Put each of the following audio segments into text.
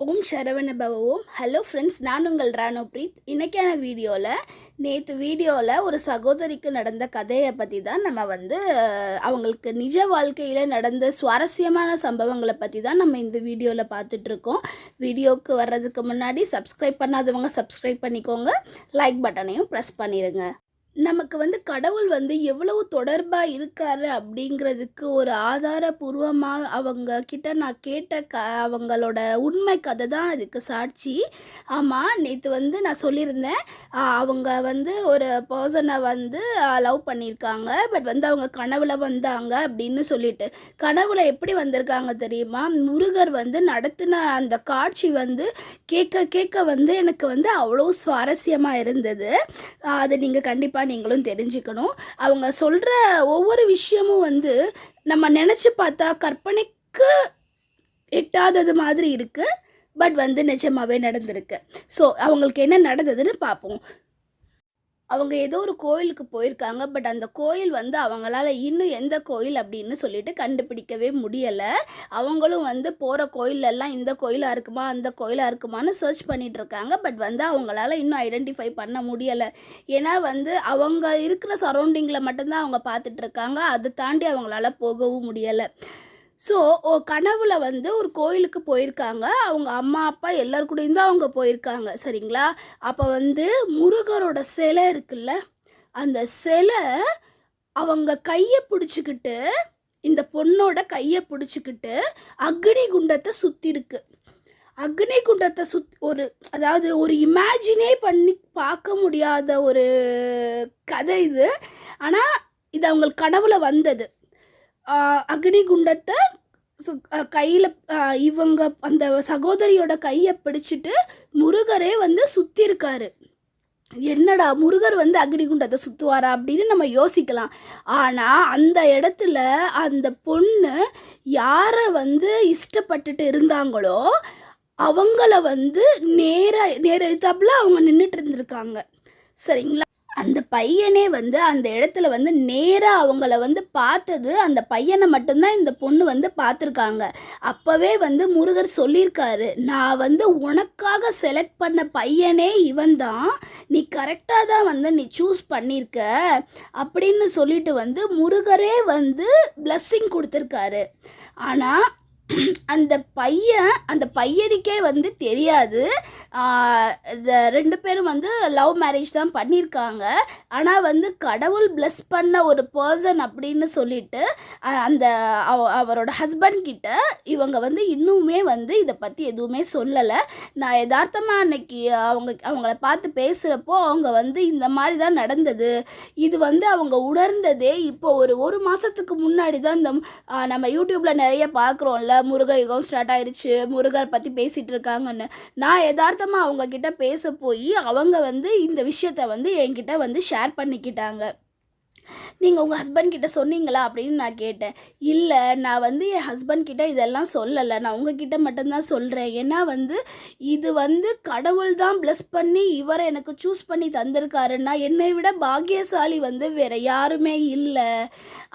ஓம் சரவண பவ hello friends நான் உங்கள் ராணோ பிரீத் இன்றைக்கான வீடியோவில் நேற்று வீடியோவில் ஒரு சகோதரிக்கு நடந்த கதையை பற்றி தான் நம்ம வந்து அவங்களுக்கு நிஜ வாழ்க்கையில் நடந்த சுவாரஸ்யமான சம்பவங்களை பற்றி தான் நம்ம இந்த வீடியோவில் பார்த்துட்ருக்கோம். வீடியோவுக்கு வர்றதுக்கு முன்னாடி சப்ஸ்கிரைப் பண்ணாதவங்க சப்ஸ்கிரைப் பண்ணிக்கோங்க. லைக் பட்டனையும் ப்ரெஸ் பண்ணிடுங்க நமக்கு வந்து கடவுள் வந்து எவ்வளவு தொடர்பாக இருக்காரு அப்படிங்கிறதுக்கு ஒரு ஆதாரபூர்வமாக அவங்க கிட்ட நான் கேட்ட க அவங்களோட உண்மை கதை தான் அதுக்கு சாட்சி. ஆமாம் நேற்று வந்து நான் சொல்லியிருந்தேன். அவங்க வந்து ஒரு பர்சனை வந்து லவ் பண்ணியிருக்காங்க. பட் வந்து அவங்க கனவுல வந்தாங்க அப்படின்னு சொல்லிட்டு. கனவுல எப்படி வந்திருக்காங்க தெரியுமா? முருகர் வந்து நடத்தின அந்த காட்சி வந்து கேட்க கேட்க வந்து எனக்கு வந்து அவ்வளோ சுவாரஸ்யமாக இருந்தது. அதை நீங்கள் கண்டிப்பாக நீங்களும் தெரிஞ்சுக்கணும். அவங்க சொல்கிற ஒவ்வொரு விஷயமும் வந்து நம்ம நினச்சி பார்த்தா கற்பனைக்கு எட்டாதது மாதிரி இருக்குது பட் வந்து நிஜமாகவே நடந்திருக்கு. ஸோ அவங்களுக்கு என்ன நடந்ததுன்னு பார்ப்போம். அவங்க ஏதோ ஒரு கோயிலுக்கு போயிருக்காங்க. பட் அந்த கோயில் வந்து அவங்களால இன்னும் எந்த கோயில் அப்படின்னு சொல்லிட்டு கண்டுபிடிக்கவே முடியலை. அவங்களும் வந்து போகிற கோயிலெல்லாம் இந்த கோயிலாக இருக்குமா அந்த கோயிலாக இருக்குமான்னு சர்ச் பண்ணிட்டு இருக்காங்க. பட் வந்து அவங்களால இன்னும் ஐடென்டிஃபை பண்ண முடியலை. ஏன்னா வந்து அவங்க இருக்கிற சரௌண்டிங்கில் மட்டும்தான் அவங்க பார்த்துட்டு இருக்காங்க. தாண்டி அவங்களால போகவும் முடியலை. ஸோ கனவுல வந்து ஒரு கோயிலுக்கு போயிருக்காங்க. அவங்க அம்மா அப்பா எல்லாரு கூடயும் தான் அவங்க போயிருக்காங்க. சரிங்களா? அப்போ வந்து முருகரோட சிலை இருக்குல்ல? அந்த சிலை அவங்க கையை பிடிச்சிக்கிட்டு இந்த பொண்ணோட கையை பிடிச்சிக்கிட்டு அக்னி குண்டத்தை சுற்றி இருக்கு. அக்னி குண்டத்தை சுத் ஒரு அதாவது ஒரு இமேஜினே பண்ணி பார்க்க முடியாத ஒரு கதை இது. ஆனால் இது அவங்களுக்கு கனவுல வந்தது. அக்னி குண்டத்தை கையில் இவங்க அந்த சகோதரியோட கையை பிடிச்சிட்டு முருகரே வந்து சுற்றி இருக்காரு என்னடா முருகர் வந்து அக்னிகுண்டத்தை சுற்றுவாரா அப்படின்னு நம்ம யோசிக்கலாம். ஆனால் அந்த இடத்துல அந்த பொண்ணு யாரை வந்து இஷ்டப்பட்டுட்டு இருந்தாங்களோ அவங்கள வந்து நேர நேர எதிர்த்தாப்புல அவங்க நின்றுட்டு இருந்திருக்காங்க. சரிங்களா? அந்த பையனே வந்து அந்த இடத்துல வந்து நேராக அவங்கள வந்து பார்த்தது அந்த பையனை மட்டும்தான் இந்த பொண்ணு வந்து பார்த்துருக்காங்க. அப்போவே வந்து முருகர் சொல்லியிருக்காரு நான் வந்து உனக்காக செலக்ட் பண்ண பையனே இவன் தான் நீ கரெக்டாக தான் வந்து நீ சூஸ் பண்ணியிருக்க அப்படின்னு சொல்லிட்டு வந்து முருகரே வந்து பிளஸ்ஸிங் கொடுத்துருக்காரு. ஆனால் அந்த பையன் அந்த பையனுக்கே வந்து தெரியாது. ரெண்டு பேரும் வந்து லவ் மேரேஜ் தான் பண்ணியிருக்காங்க ஆனால் வந்து கடவுள் bless பண்ண ஒரு பர்சன் அப்படின்னு சொல்லிட்டு அந்த அவ- அவரோட ஹஸ்பண்ட் கிட்ட இவங்க வந்து இன்னுமே வந்து இதை பற்றி எதுவுமே சொல்லலை. நான் யதார்த்தமாக அன்னைக்கு அவங்க அவங்கள பார்த்து பேசுகிறப்போ அவங்க வந்து இந்த மாதிரி தான் நடந்தது. இது வந்து அவங்க உணர்ந்ததே இப்போ ஒரு ஒரு மாதத்துக்கு முன்னாடி தான் இந்த நம்ம யூடியூப்பில் நிறைய பார்க்குறோம்ல முருக யுகம் ஸ்டார்ட் ஆயிருச்சு முருகர் பற்றி பேசிகிட்டு இருக்காங்கன்னு நான் யதார்த்தமாக அவங்க கிட்ட பேச போய் அவங்க வந்து இந்த விஷயத்த வந்து என்கிட்ட வந்து ஷேர் பண்ணிக்கிட்டாங்க. நீங்கள் உங்கள் ஹஸ்பண்ட் கிட்ட சொன்னீங்களா அப்படின்னு நான் கேட்டேன். இல்லை நான் வந்து என் ஹஸ்பண்ட் கிட்ட இதெல்லாம் சொல்லலை. நான் உங்ககிட்ட மட்டும்தான் சொல்கிறேன் ஏன்னா வந்து இது வந்து கடவுள் தான் ப்ளஸ் பண்ணி இவரை எனக்கு சூஸ் பண்ணி தந்திருக்காருன்னா என்னை விட பாக்கியசாலி வந்து வேற யாருமே இல்லை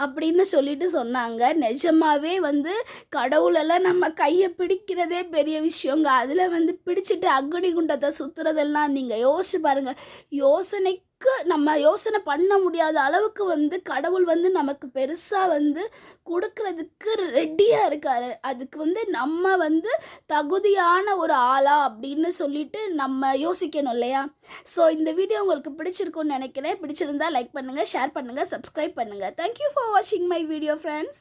அப்படின்னு சொல்லிட்டு சொன்னாங்க. நிஜமாவே வந்து கடவுளெல்லாம் நம்ம கையை பிடிக்கிறதே பெரிய விஷயங்க. அதில் வந்து பிடிச்சிட்டு அக்னி குண்டத்தை சுற்றுறதெல்லாம் நீங்கள் யோசிச்சு பாருங்கள் யோசனை அளவுக்கு நம்ம யோசனை பண்ண முடியாத அளவுக்கு வந்து கடவுள் வந்து நமக்கு பெருசாக வந்து கொடுக்கறதுக்கு ரெடியாக இருக்காரு. அதுக்கு வந்து நம்ம வந்து தகுதியான ஒரு ஆளா அப்படின்னு சொல்லிட்டு நம்ம யோசிக்கணும் இல்லையா? ஸோ இந்த வீடியோ உங்களுக்கு பிடிச்சிருக்கும்னு நினைக்கிறேன். பிடிச்சிருந்தா லைக் பண்ணுங்கள் ஷேர் பண்ணுங்கள் சப்ஸ்கிரைப் பண்ணுங்கள் தேங்க்யூ ஃபார் வாட்சிங் மை வீடியோ ஃப்ரெண்ட்ஸ்